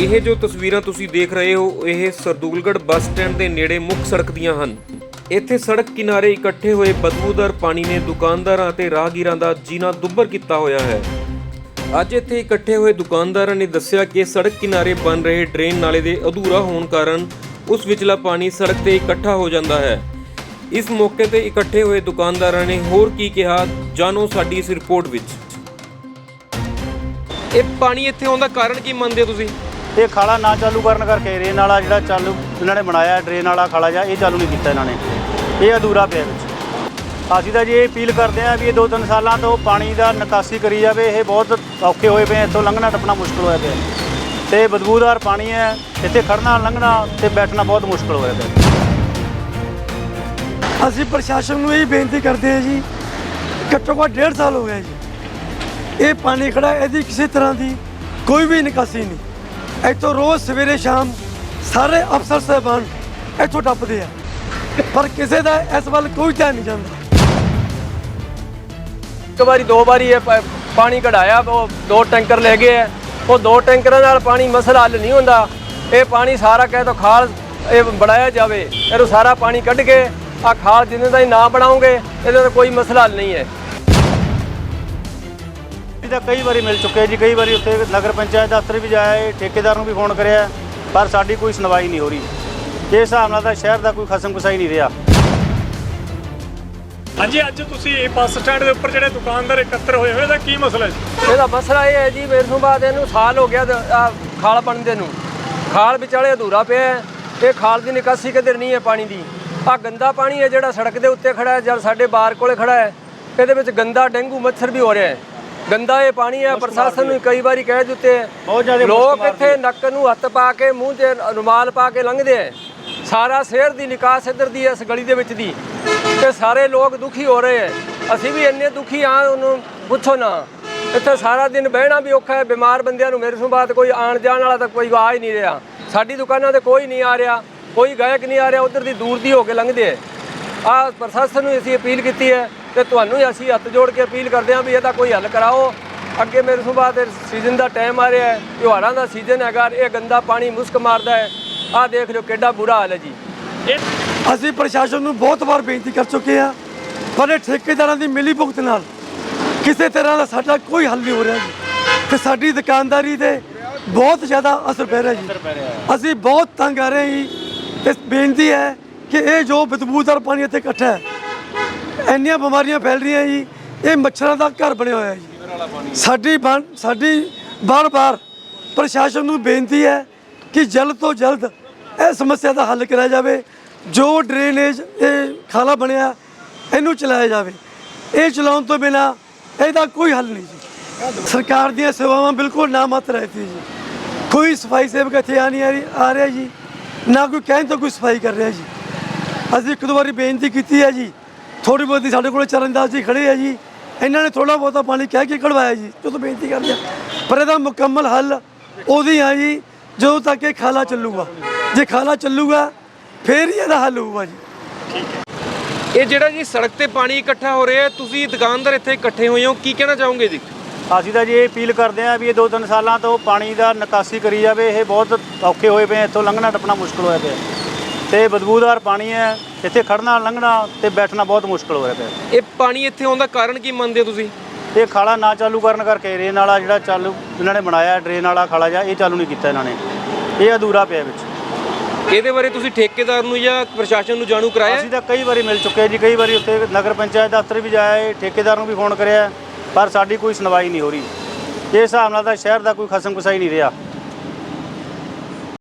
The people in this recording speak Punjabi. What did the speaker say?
ਇਹ ਜੋ ਤਸਵੀਰਾਂ ਤੁਸੀਂ ਦੇਖ ਰਹੇ ਹੋ, ਇਹ ਸਰਦੂਲਗੜ੍ਹ ਬੱਸ ਸਟੈਂਡ ਦੇ ਨੇੜੇ ਮੁੱਖ ਸੜਕ ਦੀਆਂ ਹਨ। ਇੱਥੇ ਸੜਕ ਕਿਨਾਰੇ ਇਕੱਠੇ ਹੋਏ ਬਦਬੂਦਾਰ ਪਾਣੀ ਨੇ ਦੁਕਾਨਦਾਰਾਂ ਅਤੇ ਰਾਹਗੀਰਾਂ ਦਾ ਜੀਣਾ ਦੁੱਬਰ ਕੀਤਾ ਹੋਇਆ ਹੈ। ਅੱਜ ਇੱਥੇ ਇਕੱਠੇ ਹੋਏ ਦੁਕਾਨਦਾਰਾਂ ਨੇ ਦੱਸਿਆ ਕਿ ਸੜਕ ਕਿਨਾਰੇ ਬਣ ਰਹੇ ਡਰੇਨ ਨਾਲੇ ਦੇ ਅਧੂਰਾ ਹੋਣ ਕਾਰਨ ਉਸ ਵਿਚਲਾ ਪਾਣੀ ਸੜਕ ਤੇ ਇਕੱਠਾ ਹੋ ਜਾਂਦਾ ਹੈ। ਇਸ ਮੌਕੇ ਤੇ ਇਕੱਠੇ ਹੋਏ ਦੁਕਾਨਦਾਰਾਂ ਨੇ ਹੋਰ ਕੀ ਕਿਹਾ, ਜਾਣੋ ਸਾਡੀ ਇਸ ਰਿਪੋਰਟ ਵਿੱਚ। ਇਹ ਪਾਣੀ ਇੱਥੇ ਆਉਣ ਦਾ ਕਾਰਨ ਕੀ ਮੰਨਦੇ ਹੋ ਤੁਸੀਂ? ਇਹ ਖਾਲਾ ਨਾ ਚਾਲੂ ਕਰਨ ਕਰਕੇ ਰੇਨ ਵਾਲਾ ਜਿਹੜਾ ਚਾਲੂ ਇਹਨਾਂ ਨੇ ਬਣਾਇਆ, ਡਰੇਨ ਵਾਲਾ ਖਾਲਾ ਜਾਂ ਇਹ ਚਾਲੂ ਨਹੀਂ ਕੀਤਾ ਇਹਨਾਂ ਨੇ। ਇਹ ਅਧੂਰਾ ਪਿਆ ਵਿੱਚ। ਅਸੀਂ ਤਾਂ ਜੀ ਇਹ ਅਪੀਲ ਕਰਦੇ ਹਾਂ ਵੀ ਇਹ ਦੋ ਤਿੰਨ ਸਾਲਾਂ ਤੋਂ ਪਾਣੀ ਦਾ ਨਿਕਾਸੀ ਕਰੀ ਜਾਵੇ। ਇਹ ਬਹੁਤ ਔਖੇ ਹੋਏ ਪਏ ਇੱਥੋਂ ਲੰਘਣਾ ਟੱਪਣਾ ਮੁਸ਼ਕਲ ਹੋਇਆ ਪਿਆ। ਤੇ ਬਦਬੂਦਾਰ ਪਾਣੀ ਹੈ, ਇੱਥੇ ਖੜਨਾ ਲੰਘਣਾ ਤੇ ਬੈਠਣਾ ਬਹੁਤ ਮੁਸ਼ਕਲ ਹੋਇਆ ਪਿਆ। ਅਸੀਂ ਪ੍ਰਸ਼ਾਸਨ ਨੂੰ ਇਹ ਬੇਨਤੀ ਕਰਦੇ ਹਾਂ ਜੀ, ਘੱਟੋ ਘੱਟ ਡੇਢ ਸਾਲ ਹੋ ਗਿਆ ਜੀ। ਇਹ ਪਾਣੀ ਖੜਾ ਇਹਦੀ ਕਿਸੇ ਤਰ੍ਹਾਂ ਦੀ ਕੋਈ ਵੀ ਨਿਕਾਸੀ ਨਹੀਂ। ਇੱਥੋਂ ਰੋਜ਼ ਸਵੇਰੇ ਸ਼ਾਮ ਸਾਰੇ ਅਫਸਰ ਸਾਹਿਬਾਨ ਇੱਥੋਂ ਟੱਪਦੇ ਆ। ਪਰ ਕਿਸੇ ਦਾ ਇਸ ਵੱਲ ਕੋਈ ਧਿਆਨ ਨਹੀਂ ਜਾਂਦਾ। ਇੱਕ ਵਾਰੀ, ਦੋ ਵਾਰੀ ਇਹ ਪ- ਪਾਣੀ ਕਢਾਇਆ, ਉਹ ਦੋ ਟੈਂਕਰ ਲੈ ਗਏ ਹੈ। ਉਹ ਦੋ ਟੈਂਕਰਾਂ ਨਾਲ ਪਾਣੀ ਮਸਲਾ ਹੱਲ ਨਹੀਂ ਹੁੰਦਾ। ਇਹ ਪਾਣੀ ਸਾਰਾ ਕਹਿ ਤੋਂ ਖਾਲ ਇਹ ਬਣਾਇਆ ਜਾਵੇ। ਇਹਨੂੰ ਸਾਰਾ ਪਾਣੀ ਕੱਢ ਕੇ ਆ ਖਾਲ ਜਿੰਨੇ ਦਾ ਹੀ ਨਾ ਬਣਾਉਂਗੇ ਇਹਦਾ ਤਾਂ ਕੋਈ ਮਸਲਾ ਹੱਲ ਨਹੀਂ ਹੈ। ਅਸੀਂ ਤਾਂ ਕਈ ਵਾਰੀ ਮਿਲ ਚੁੱਕੇ ਜੀ ਕਈ ਵਾਰੀ ਉੱਥੇ ਨਗਰ ਪੰਚਾਇਤ ਦਫ਼ਤਰ ਵੀ ਜਾਏ ਠੇਕੇਦਾਰ ਨੂੰ ਵੀ ਫੋਨ ਕਰਿਆ ਪਰ ਸਾਡੀ ਕੋਈ ਸੁਣਵਾਈ ਨਹੀਂ ਹੋ ਰਹੀ। ਇਸ ਹਿਸਾਬ ਨਾਲ ਤਾਂ ਸ਼ਹਿਰ ਦਾ ਕੋਈ ਖਸਮ ਖਸਾਈ ਨਹੀਂ ਰਿਹਾ। ਹਾਂਜੀ ਅੱਜ ਤੁਸੀਂ ਇਹ ਬੱਸ ਸਟੈਂਡ ਦੇ ਉੱਪਰ ਜਿਹੜੇ ਦੁਕਾਨਦਾਰ ਇਕੱਤਰ ਹੋਏ ਹੋਏ ਦਾ ਕੀ ਮਸਲਾ ਹੈ ਜੀ? ਇਹਦਾ ਮਸਲਾ ਇਹ ਹੈ ਜੀ ਮੇਰੇ ਤੋਂ ਬਾਅਦ ਇਹਨੂੰ ਸਾਲ ਹੋ ਗਿਆ ਖਾਲ ਬਣਦੇ ਨੂੰ। ਖਾਲ ਵਿਚਾਲੇ ਅਧੂਰਾ ਪਿਆ ਹੈ ਇਹ ਖਾਲ ਦੀ ਨਿਕਾਸੀ ਕਿਧਰ ਨਹੀਂ ਹੈ ਪਾਣੀ ਦੀ। ਆ ਗੰਦਾ ਪਾਣੀ ਹੈ ਜਿਹੜਾ ਸੜਕ ਦੇ ਉੱਤੇ ਖੜਾ ਹੈ ਜਦ ਸਾਡੇ ਬਾਰ ਕੋਲੇ ਖੜਾ ਹੈ ਇਹਦੇ ਵਿੱਚ ਗੰਦਾ ਡੇਂਗੂ ਮੱਛਰ ਵੀ ਹੋ ਰਿਹਾ ਹੈ। ਗੰਦਾ ਇਹ ਪਾਣੀ ਹੈ ਪ੍ਰਸ਼ਾਸਨ ਨੂੰ ਕਈ ਵਾਰੀ ਕਹਿ ਦਿੱਤੇ ਬਹੁਤ ਜ਼ਿਆਦਾ ਲੋਕ ਇੱਥੇ ਨੱਕ ਨੂੰ ਹੱਥ ਪਾ ਕੇ ਮੂੰਹ ਤੇ ਰੁਮਾਲ ਪਾ ਕੇ ਲੰਘਦੇ ਹੈ ਸਾਰਾ ਸ਼ਹਿਰ ਦੀ ਨਿਕਾਸ ਇੱਧਰ ਦੀ ਇਸ ਗਲੀ ਦੇ ਵਿੱਚ ਦੀ। ਤੇ ਸਾਰੇ ਲੋਕ ਦੁਖੀ ਹੋ ਰਹੇ ਹੈ ਅਸੀਂ ਵੀ ਇੰਨੇ ਦੁਖੀ ਆ ਉਹਨੂੰ ਪੁੱਛੋ ਨਾ। ਇੱਥੇ ਸਾਰਾ ਦਿਨ ਬਹਿਣਾ ਵੀ ਔਖਾ ਹੈ ਬਿਮਾਰ ਬੰਦਿਆਂ ਨੂੰ ਮੇਰੇ ਤੋਂ ਬਾਅਦ ਕੋਈ ਆਣ ਜਾਣ ਵਾਲਾ ਤਾਂ ਕੋਈ ਆ ਹੀ ਨਹੀਂ ਰਿਹਾ। ਸਾਡੀ ਦੁਕਾਨਾਂ ਤੇ ਕੋਈ ਨਹੀਂ ਆ ਰਿਹਾ ਕੋਈ ਗਾਇਕ ਨਹੀਂ ਆ ਰਿਹਾ ਉਧਰ ਦੀ ਦੂਰ ਦੀ ਹੋ ਕੇ ਲੰਘਦੇ ਹੈ ਆ ਪ੍ਰਸ਼ਾਸਨ ਨੂੰ ਅਸੀਂ ਅਪੀਲ ਕੀਤੀ ਹੈ ਤੇ ਤੁਹਾਨੂੰ ਹੀ ਅਸੀਂ ਹੱਥ ਜੋੜ ਕੇ ਅਪੀਲ ਕਰਦੇ ਹਾਂ ਵੀ ਇਹਦਾ ਕੋਈ ਹੱਲ ਕਰਾਓ। ਅੱਗੇ ਮੇਰੇ ਤੋਂ ਬਾਅਦ ਸੀਜ਼ਨ ਦਾ ਟਾਈਮ ਆ ਰਿਹਾ ਹੈ। ਤਿਉਹਾਰਾਂ ਦਾ ਸੀਜ਼ਨ ਹੈਗਾ ਇਹ ਗੰਦਾ ਪਾਣੀ ਮੁਸਕ ਮਾਰਦਾ ਹੈ। ਆਹ ਦੇਖ ਲਓ ਕਿੱਡਾ ਬੁਰਾ ਹਾਲ ਹੈ ਜੀ। ਅਸੀਂ ਪ੍ਰਸ਼ਾਸਨ ਨੂੰ ਬਹੁਤ ਵਾਰ ਬੇਨਤੀ ਕਰ ਚੁੱਕੇ ਹਾਂ ਪਰ ਇਹ ਠੇਕੇਦਾਰਾਂ ਦੀ ਮਿਲੀ ਭੁਗਤ ਨਾਲ ਕਿਸੇ ਤਰ੍ਹਾਂ ਦਾ ਸਾਡਾ ਕੋਈ ਹੱਲ ਨਹੀਂ ਹੋ ਰਿਹਾ ਜੀ। ਤੇ ਸਾਡੀ ਦੁਕਾਨਦਾਰੀ ਤੇ ਬਹੁਤ ਜ਼ਿਆਦਾ ਅਸਰ ਪੈ ਰਿਹਾ ਜੀ। ਅਸੀਂ ਬਹੁਤ ਤੰਗ ਆ ਰਹੇ ਹਾਂ ਜੀ। ਤੇ ਬੇਨਤੀ ਹੈ ਕਿ ਇਹ ਜੋ ਬਦਬੂਦਾਰ ਪਾਣੀ ਇੱਥੇ ਇਕੱਠਾ ਹੈ ਇੰਨੀਆਂ ਬਿਮਾਰੀਆਂ ਫੈਲ ਰਹੀਆਂ ਜੀ। ਇਹ ਮੱਛਰਾਂ ਦਾ ਘਰ ਬਣਿਆ ਹੋਇਆ ਜੀ। ਸਾਡੀ ਬਣ ਸਾਡੀ ਬਾਰ-ਬਾਰ ਪ੍ਰਸ਼ਾਸਨ ਨੂੰ ਬੇਨਤੀ ਹੈ ਕਿ ਜਲਦ ਤੋਂ ਜਲਦ ਇਹ ਸਮੱਸਿਆ ਦਾ ਹੱਲ ਕਰਾਇਆ ਜਾਵੇ। ਜੋ ਡਰੇਨੇਜ, ਇਹ ਖਾਲਾ ਬਣਿਆ, ਇਹਨੂੰ ਚਲਾਇਆ ਜਾਵੇ। ਇਹ ਚਲਾਉਣ ਤੋਂ ਬਿਨਾ ਇਹਦਾ ਕੋਈ ਹੱਲ ਨਹੀਂ ਜੀ। ਸਰਕਾਰ ਦੀਆਂ ਸੇਵਾਵਾਂ ਬਿਲਕੁਲ ਨਾ ਮਾਤਰ ਰਹਤੀ ਜੀ। ਕੋਈ ਸਫ਼ਾਈ ਸੇਵਕ ਇੱਥੇ ਆ ਨਹੀਂ ਆ ਰਹੀ ਆ ਰਿਹਾ ਜੀ। ਨਾ ਕੋਈ ਕਹਿਣ ਤੋਂ ਕੋਈ ਸਫ਼ਾਈ ਕਰ ਰਿਹਾ ਜੀ। ਅਸੀਂ ਇੱਕ ਦੋ ਵਾਰੀ ਬੇਨਤੀ ਕੀਤੀ ਹੈ ਜੀ ਥੋੜੀ ਬਹੁਤੀ ਸਾਡੇ ਕੋਲ ਚਰਨਦਾਸ ਜੀ ਖੜੇ ਆ ਜੀ। ਇਹਨਾਂ ਨੇ ਥੋੜਾ ਬਹੁਤਾ ਪਾਣੀ ਕਹਿ ਕੇ ਕਢਵਾਇਆ ਜੀ ਜਦੋਂ ਬੇਨਤੀ ਕਰਦੇ ਆ। ਪਰ ਇਹਦਾ ਮੁਕੰਮਲ ਹੱਲ ਉਹਦੀ ਆ ਜੀ ਜਦੋਂ ਤੱਕ ਇਹ ਖਾਲਾ ਚੱਲੂਗਾ। ਜੇ ਖਾਲਾ ਚੱਲੂਗਾ ਫੇਰ ਹੀ ਇਹਦਾ ਹੱਲ ਹੋਊਗਾ ਜੀ। ਇਹ ਜਿਹੜਾ ਜੀ ਸੜਕ ਤੇ ਪਾਣੀ ਇਕੱਠਾ ਹੋ ਰਿਹਾ ਹੈ ਤੁਸੀਂ ਦੁਕਾਨਦਾਰ ਇੱਥੇ ਇਕੱਠੇ ਹੋਏ ਹੋ ਕੀ ਕਹਿਣਾ ਚਾਹੋਗੇ ਜੀ? ਅਸੀਂ ਤਾਂ ਜੀ ਇਹ ਅਪੀਲ ਕਰਦੇ ਹਾਂ ਵੀ ਇਹ ਦੋ ਤਿੰਨ ਸਾਲਾਂ ਤੋਂ ਪਾਣੀ ਦਾ ਨਿਕਾਸੀ ਕਰੀ ਜਾਵੇ ਇਹ ਬਹੁਤ ਔਖੇ ਹੋਏ ਪਏ ਇੱਥੋਂ ਲੰਘਣਾ ਟੱਪਣਾ ਮੁਸ਼ਕਲ ਹੋਇਆ ਪਿਆ। ਤੇ ਬਦਬੂਦਾਰ ਪਾਣੀ ਹੈ ਇੱਥੇ ਖੜਨਾ ਲੰਘਣਾ ਤੇ ਬੈਠਣਾ ਬਹੁਤ ਮੁਸ਼ਕਲ ਹੋਇਆ ਪਿਆ। ਇਹ ਪਾਣੀ ਇੱਥੇ ਆਉਣ ਦਾ ਕਾਰਨ ਕੀ ਮੰਨਦੇ ਹੋ ਤੁਸੀਂ? ਇਹ ਖਾਲਾ ਨਾ ਚਾਲੂ ਕਰਨ ਕਰਕੇ ਰੇਨ ਵਾਲਾ ਜਿਹੜਾ ਚਾਲੂ ਇਹਨਾਂ ਨੇ ਬਣਾਇਆ ਡਰੇਨ ਵਾਲਾ ਖਾਲਾ ਜਾਂ ਇਹ ਚਾਲੂ ਨਹੀਂ ਕੀਤਾ ਇਹਨਾਂ ਨੇ। ਇਹ ਅਧੂਰਾ ਪਿਆ ਵਿੱਚ। ਇਹਦੇ ਬਾਰੇ ਤੁਸੀਂ ਠੇਕੇਦਾਰ ਨੂੰ ਜਾਂ ਪ੍ਰਸ਼ਾਸਨ ਨੂੰ ਜਾਣੂ ਕਰਾਇਆ? ਅਸੀਂ ਤਾਂ ਕਈ ਵਾਰੀ ਮਿਲ ਚੁੱਕੇ ਜੀ ਕਈ ਵਾਰੀ ਉੱਥੇ ਨਗਰ ਪੰਚਾਇਤ ਦਫ਼ਤਰ ਵੀ ਜਾਏ ਠੇਕੇਦਾਰ ਨੂੰ ਵੀ ਫੋਨ ਕਰਿਆ ਪਰ ਸਾਡੀ ਕੋਈ ਸੁਣਵਾਈ ਨਹੀਂ ਹੋ ਰਹੀ। ਇਸ ਹਿਸਾਬ ਨਾਲ ਤਾਂ ਸ਼ਹਿਰ ਦਾ ਕੋਈ ਖਸਮ ਖਸਾਈ ਨਹੀਂ ਰਿਹਾ।